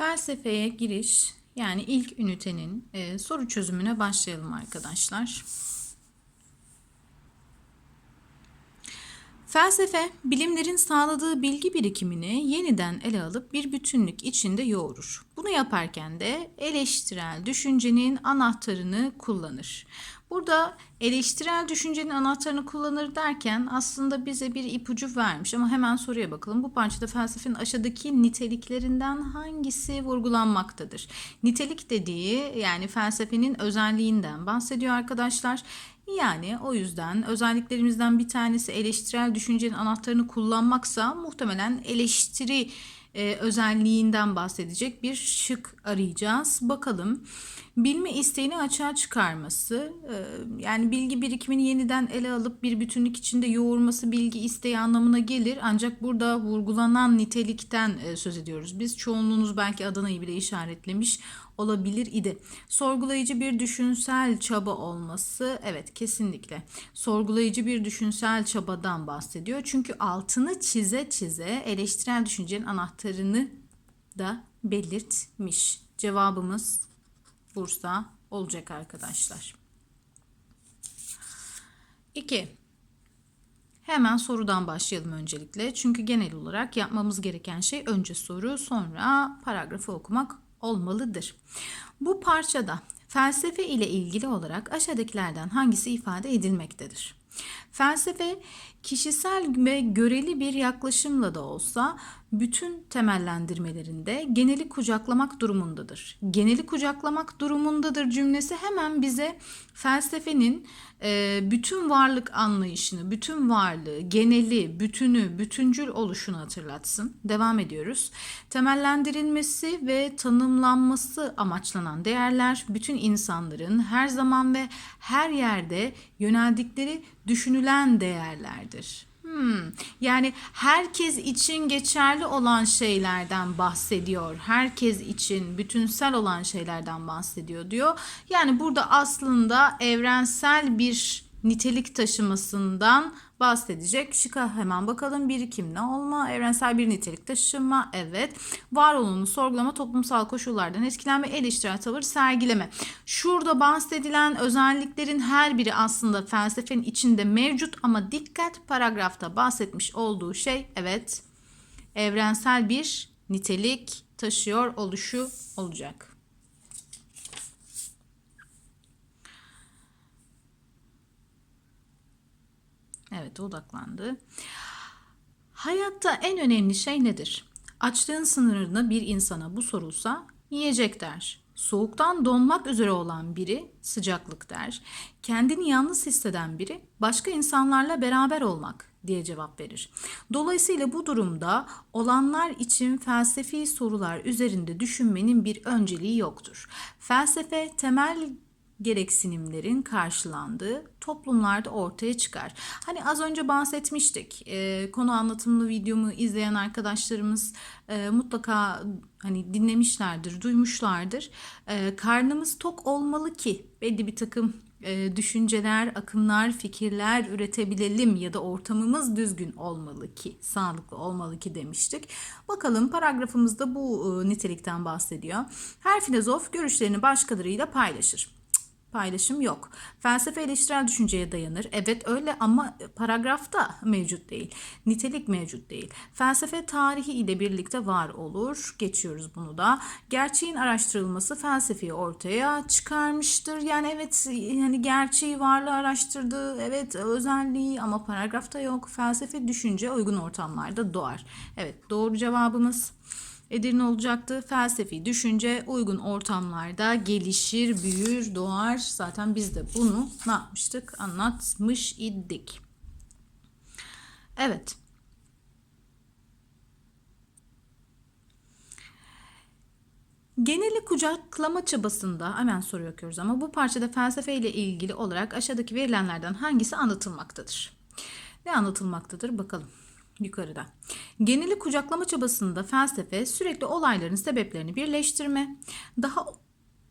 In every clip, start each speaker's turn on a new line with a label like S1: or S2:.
S1: Felsefeye giriş yani ilk ünitenin e, soru çözümüne başlayalım arkadaşlar. Felsefe, bilimlerin sağladığı bilgi birikimini yeniden ele alıp bir bütünlük içinde yoğurur. Bunu yaparken de eleştirel düşüncenin anahtarını kullanır. Burada eleştirel düşüncenin anahtarını kullanır derken aslında bize bir ipucu vermiş ama hemen soruya bakalım. Bu parçada felsefenin aşağıdaki niteliklerinden hangisi vurgulanmaktadır? Nitelik dediği yani felsefenin özelliğinden bahsediyor arkadaşlar. Yani o yüzden özelliklerimizden bir tanesi eleştirel düşüncenin anahtarını kullanmaksa muhtemelen eleştiri e, özelliğinden bahsedecek bir şık arayacağız. Bakalım bilme isteğini açığa çıkarması e, yani bilgi birikimini yeniden ele alıp bir bütünlük içinde yoğurması bilgi isteği anlamına gelir. Ancak burada vurgulanan nitelikten e, söz ediyoruz. Biz çoğunluğunuz belki Adana'yı bile işaretlemiş olabilir idi. Sorgulayıcı bir düşünsel çaba olması evet kesinlikle sorgulayıcı bir düşünsel çabadan bahsediyor. Çünkü altını çize çize eleştirel düşüncenin anahtarını da belirtmiş. Cevabımız Bursa olacak arkadaşlar. 2. Hemen sorudan başlayalım öncelikle. Çünkü genel olarak yapmamız gereken şey önce soru sonra paragrafı okumak olmalıdır. Bu parçada felsefe ile ilgili olarak aşağıdakilerden hangisi ifade edilmektedir? Felsefe kişisel ve göreli bir yaklaşımla da olsa bütün temellendirmelerinde geneli kucaklamak durumundadır. Geneli kucaklamak durumundadır cümlesi hemen bize felsefenin e, bütün varlık anlayışını, bütün varlığı, geneli, bütünü, bütüncül oluşunu hatırlatsın. Devam ediyoruz. Temellendirilmesi ve tanımlanması amaçlanan değerler bütün insanların her zaman ve her yerde yöneldikleri düşünülen değerlerdir. Hmm, yani herkes için geçerli olan şeylerden bahsediyor. Herkes için bütünsel olan şeylerden bahsediyor diyor. Yani burada aslında evrensel bir nitelik taşımasından bahsedecek. Şıka hemen bakalım. Birikim ne olma? Evrensel bir nitelik taşıma. Evet. Var sorgulama, toplumsal koşullardan etkilenme, eleştirel tavır sergileme. Şurada bahsedilen özelliklerin her biri aslında felsefenin içinde mevcut ama dikkat paragrafta bahsetmiş olduğu şey evet evrensel bir nitelik taşıyor oluşu olacak. Evet odaklandı. Hayatta en önemli şey nedir? Açlığın sınırını bir insana bu sorulsa yiyecek der. Soğuktan donmak üzere olan biri sıcaklık der. Kendini yalnız hisseden biri başka insanlarla beraber olmak diye cevap verir. Dolayısıyla bu durumda olanlar için felsefi sorular üzerinde düşünmenin bir önceliği yoktur. Felsefe temel gereksinimlerin karşılandığı toplumlarda ortaya çıkar. Hani az önce bahsetmiştik. E, konu anlatımlı videomu izleyen arkadaşlarımız e, mutlaka hani dinlemişlerdir, duymuşlardır. E, karnımız tok olmalı ki belli bir takım e, düşünceler, akımlar, fikirler üretebilelim ya da ortamımız düzgün olmalı ki, sağlıklı olmalı ki demiştik. Bakalım paragrafımızda bu e, nitelikten bahsediyor. Her filozof görüşlerini başkalarıyla paylaşır paylaşım yok. Felsefe eleştirel düşünceye dayanır. Evet öyle ama paragrafta mevcut değil. Nitelik mevcut değil. Felsefe tarihi ile birlikte var olur. Geçiyoruz bunu da. Gerçeğin araştırılması felsefeyi ortaya çıkarmıştır. Yani evet yani gerçeği varlığı araştırdığı evet özelliği ama paragrafta yok. Felsefe düşünce uygun ortamlarda doğar. Evet doğru cevabımız Edirne olacaktı. Felsefi düşünce uygun ortamlarda gelişir, büyür, doğar. Zaten biz de bunu ne yapmıştık? Anlatmış idik. Evet. Geneli kucaklama çabasında hemen soru okuyoruz ama bu parçada felsefe ile ilgili olarak aşağıdaki verilenlerden hangisi anlatılmaktadır? Ne anlatılmaktadır bakalım yukarıda. Geneli kucaklama çabasında felsefe sürekli olayların sebeplerini birleştirme, daha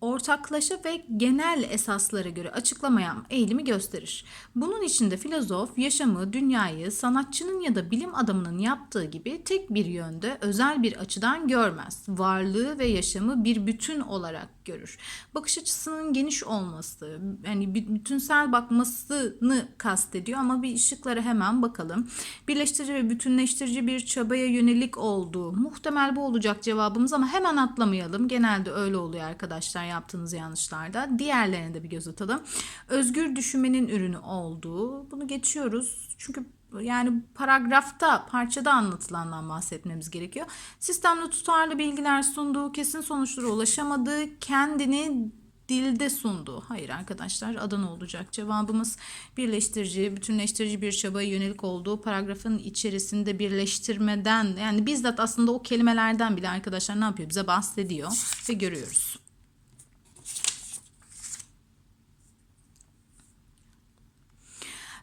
S1: ortaklaşa ve genel esaslara göre açıklamayan eğilimi gösterir. Bunun içinde filozof yaşamı, dünyayı sanatçının ya da bilim adamının yaptığı gibi tek bir yönde özel bir açıdan görmez. Varlığı ve yaşamı bir bütün olarak görür. Bakış açısının geniş olması, yani bütünsel bakmasını kastediyor ama bir ışıklara hemen bakalım. Birleştirici ve bütünleştirici bir çabaya yönelik olduğu muhtemel bu olacak cevabımız ama hemen atlamayalım. Genelde öyle oluyor arkadaşlar yaptığınız yanlışlarda. Diğerlerine de bir göz atalım. Özgür düşünmenin ürünü olduğu. Bunu geçiyoruz. Çünkü yani paragrafta, parçada anlatılandan bahsetmemiz gerekiyor. Sistemde tutarlı bilgiler sunduğu, kesin sonuçlara ulaşamadığı, kendini dilde sunduğu. Hayır arkadaşlar Adana olacak cevabımız. Birleştirici, bütünleştirici bir çabaya yönelik olduğu paragrafın içerisinde birleştirmeden yani bizzat aslında o kelimelerden bile arkadaşlar ne yapıyor? Bize bahsediyor ve görüyoruz.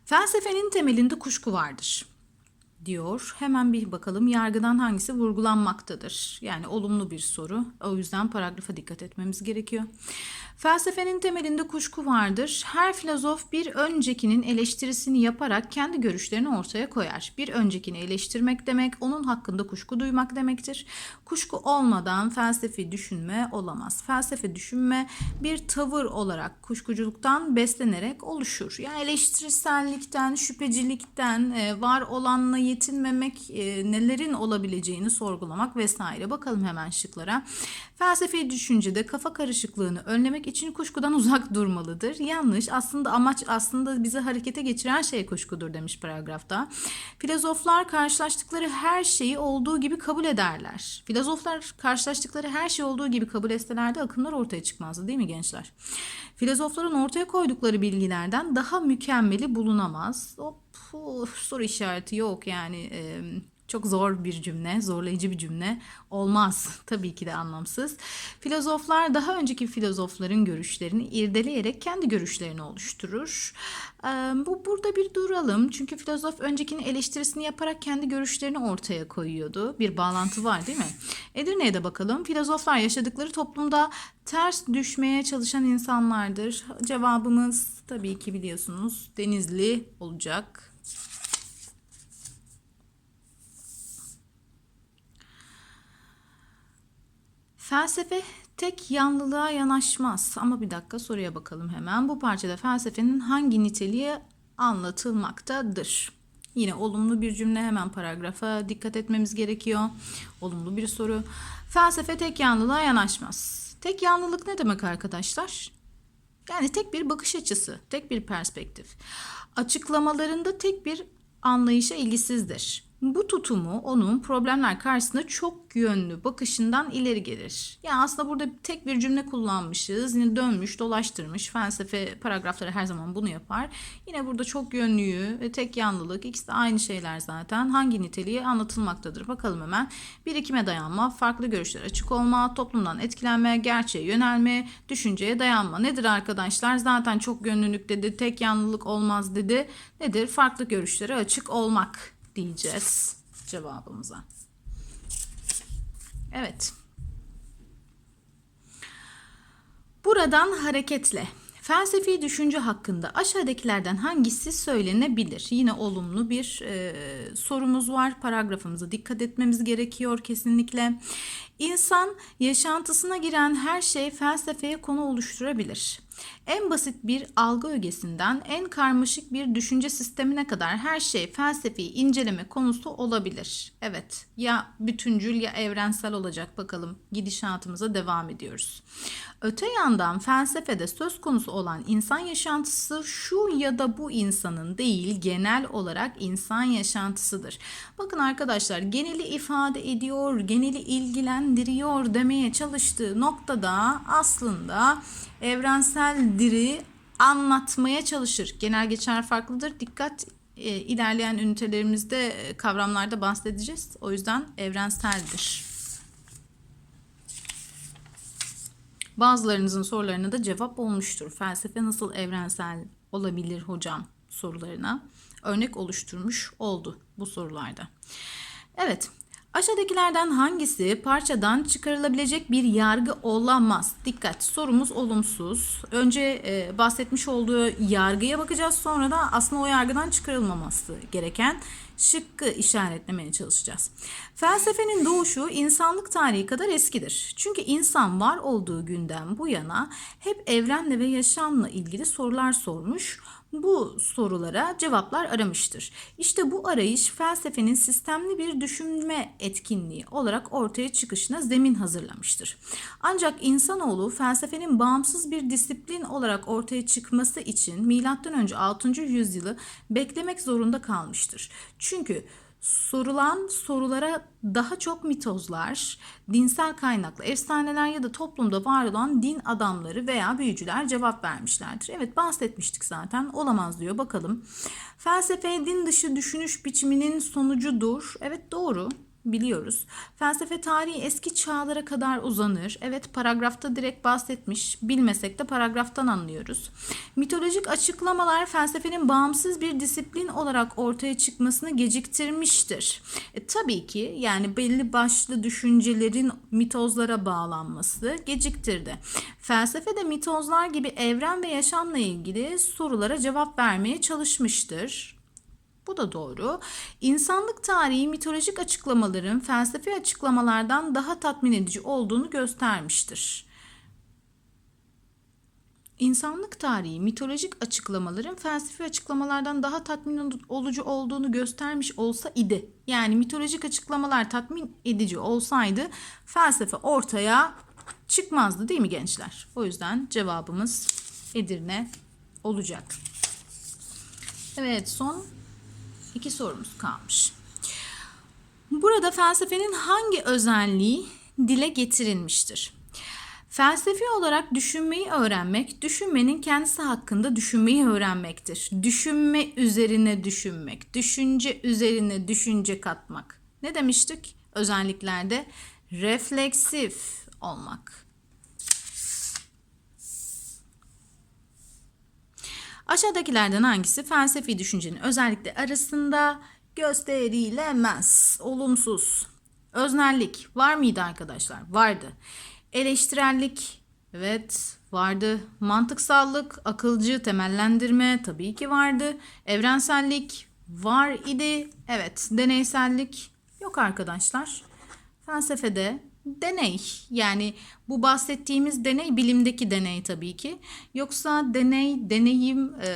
S1: Felsefenin temelinde kuşku vardır diyor. Hemen bir bakalım yargıdan hangisi vurgulanmaktadır? Yani olumlu bir soru. O yüzden paragrafa dikkat etmemiz gerekiyor. Felsefenin temelinde kuşku vardır. Her filozof bir öncekinin eleştirisini yaparak kendi görüşlerini ortaya koyar. Bir öncekini eleştirmek demek onun hakkında kuşku duymak demektir. Kuşku olmadan felsefi düşünme olamaz. Felsefe düşünme bir tavır olarak kuşkuculuktan beslenerek oluşur. Yani eleştirisellikten, şüphecilikten, e, var olanla yetinmemek, e, nelerin olabileceğini sorgulamak vesaire. Bakalım hemen şıklara. Felsefi düşüncede kafa karışıklığını önlemek için kuşkudan uzak durmalıdır. Yanlış. Aslında amaç aslında bizi harekete geçiren şey kuşkudur demiş paragrafta. Filozoflar karşılaştıkları her şeyi olduğu gibi kabul ederler. Filozoflar karşılaştıkları her şey olduğu gibi kabul etselerdi akımlar ortaya çıkmazdı değil mi gençler? Filozofların ortaya koydukları bilgilerden daha mükemmeli bulunamaz. Hop, soru işareti yok yani. E, çok zor bir cümle, zorlayıcı bir cümle olmaz. Tabii ki de anlamsız. Filozoflar daha önceki filozofların görüşlerini irdeleyerek kendi görüşlerini oluşturur. Bu burada bir duralım. Çünkü filozof öncekinin eleştirisini yaparak kendi görüşlerini ortaya koyuyordu. Bir bağlantı var değil mi? Edirne'ye de bakalım. Filozoflar yaşadıkları toplumda ters düşmeye çalışan insanlardır. Cevabımız tabii ki biliyorsunuz Denizli olacak. Felsefe tek yanlılığa yanaşmaz. Ama bir dakika soruya bakalım hemen. Bu parçada felsefenin hangi niteliği anlatılmaktadır? Yine olumlu bir cümle hemen paragrafa dikkat etmemiz gerekiyor. Olumlu bir soru. Felsefe tek yanlılığa yanaşmaz. Tek yanlılık ne demek arkadaşlar? Yani tek bir bakış açısı, tek bir perspektif. Açıklamalarında tek bir anlayışa ilgisizdir. Bu tutumu onun problemler karşısında çok yönlü bakışından ileri gelir. Yani aslında burada tek bir cümle kullanmışız. Yine dönmüş, dolaştırmış. Felsefe paragrafları her zaman bunu yapar. Yine burada çok yönlüyü ve tek yanlılık ikisi de aynı şeyler zaten. Hangi niteliği anlatılmaktadır? Bakalım hemen. Birikime dayanma, farklı görüşler açık olma, toplumdan etkilenme, gerçeğe yönelme, düşünceye dayanma. Nedir arkadaşlar? Zaten çok yönlülük dedi, tek yanlılık olmaz dedi. Nedir? Farklı görüşlere açık olmak diyeceğiz cevabımıza. Evet. Buradan hareketle felsefi düşünce hakkında aşağıdakilerden hangisi söylenebilir? Yine olumlu bir e, sorumuz var. Paragrafımıza dikkat etmemiz gerekiyor kesinlikle. İnsan yaşantısına giren her şey felsefeye konu oluşturabilir. En basit bir algı ögesinden en karmaşık bir düşünce sistemine kadar her şey felsefi inceleme konusu olabilir. Evet ya bütüncül ya evrensel olacak bakalım gidişatımıza devam ediyoruz. Öte yandan felsefede söz konusu olan insan yaşantısı şu ya da bu insanın değil genel olarak insan yaşantısıdır. Bakın arkadaşlar geneli ifade ediyor, geneli ilgilendiriyor demeye çalıştığı noktada aslında evrensel diri anlatmaya çalışır. Genel geçer farklıdır. Dikkat e, ilerleyen ünitelerimizde e, kavramlarda bahsedeceğiz. O yüzden evrenseldir. Bazılarınızın sorularına da cevap olmuştur. Felsefe nasıl evrensel olabilir hocam sorularına örnek oluşturmuş oldu bu sorularda. Evet, Aşağıdakilerden hangisi parçadan çıkarılabilecek bir yargı olamaz? Dikkat sorumuz olumsuz. Önce e, bahsetmiş olduğu yargıya bakacağız sonra da aslında o yargıdan çıkarılmaması gereken şıkkı işaretlemeye çalışacağız. Felsefenin doğuşu insanlık tarihi kadar eskidir. Çünkü insan var olduğu günden bu yana hep evrenle ve yaşamla ilgili sorular sormuş bu sorulara cevaplar aramıştır. İşte bu arayış felsefenin sistemli bir düşünme etkinliği olarak ortaya çıkışına zemin hazırlamıştır. Ancak insanoğlu felsefenin bağımsız bir disiplin olarak ortaya çıkması için M.Ö. 6. yüzyılı beklemek zorunda kalmıştır. Çünkü sorulan sorulara daha çok mitozlar, dinsel kaynaklı efsaneler ya da toplumda var olan din adamları veya büyücüler cevap vermişlerdir. Evet bahsetmiştik zaten. Olamaz diyor. Bakalım. Felsefe din dışı düşünüş biçiminin sonucudur. Evet doğru biliyoruz. Felsefe tarihi eski çağlara kadar uzanır. Evet paragrafta direkt bahsetmiş. Bilmesek de paragraftan anlıyoruz. Mitolojik açıklamalar felsefenin bağımsız bir disiplin olarak ortaya çıkmasını geciktirmiştir. E, tabii ki yani belli başlı düşüncelerin mitozlara bağlanması geciktirdi. Felsefe de mitozlar gibi evren ve yaşamla ilgili sorulara cevap vermeye çalışmıştır. Bu da doğru. İnsanlık tarihi mitolojik açıklamaların felsefi açıklamalardan daha tatmin edici olduğunu göstermiştir. İnsanlık tarihi mitolojik açıklamaların felsefi açıklamalardan daha tatmin olucu olduğunu göstermiş olsa idi. Yani mitolojik açıklamalar tatmin edici olsaydı felsefe ortaya çıkmazdı değil mi gençler? O yüzden cevabımız Edirne olacak. Evet son iki sorumuz kalmış. Burada felsefenin hangi özelliği dile getirilmiştir? Felsefi olarak düşünmeyi öğrenmek, düşünmenin kendisi hakkında düşünmeyi öğrenmektir. Düşünme üzerine düşünmek, düşünce üzerine düşünce katmak. Ne demiştik? Özelliklerde refleksif olmak. Aşağıdakilerden hangisi felsefi düşüncenin özellikle arasında gösterilemez, olumsuz. Öznellik var mıydı arkadaşlar? Vardı. Eleştirellik evet vardı. Mantıksallık, akılcı temellendirme tabii ki vardı. Evrensellik var idi. Evet, deneysellik yok arkadaşlar. Felsefede deney yani bu bahsettiğimiz deney bilimdeki deney tabii ki. Yoksa deney, deneyim e,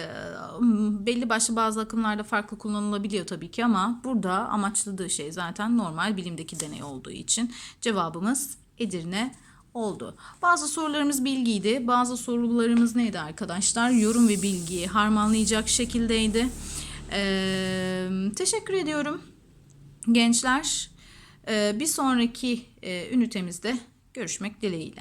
S1: belli başlı bazı akımlarda farklı kullanılabiliyor tabii ki ama burada amaçladığı şey zaten normal bilimdeki deney olduğu için cevabımız Edirne oldu. Bazı sorularımız bilgiydi. Bazı sorularımız neydi arkadaşlar? Yorum ve bilgiyi harmanlayacak şekildeydi. Ee, teşekkür ediyorum gençler. Ee, bir sonraki e, ünitemizde görüşmek dileğiyle.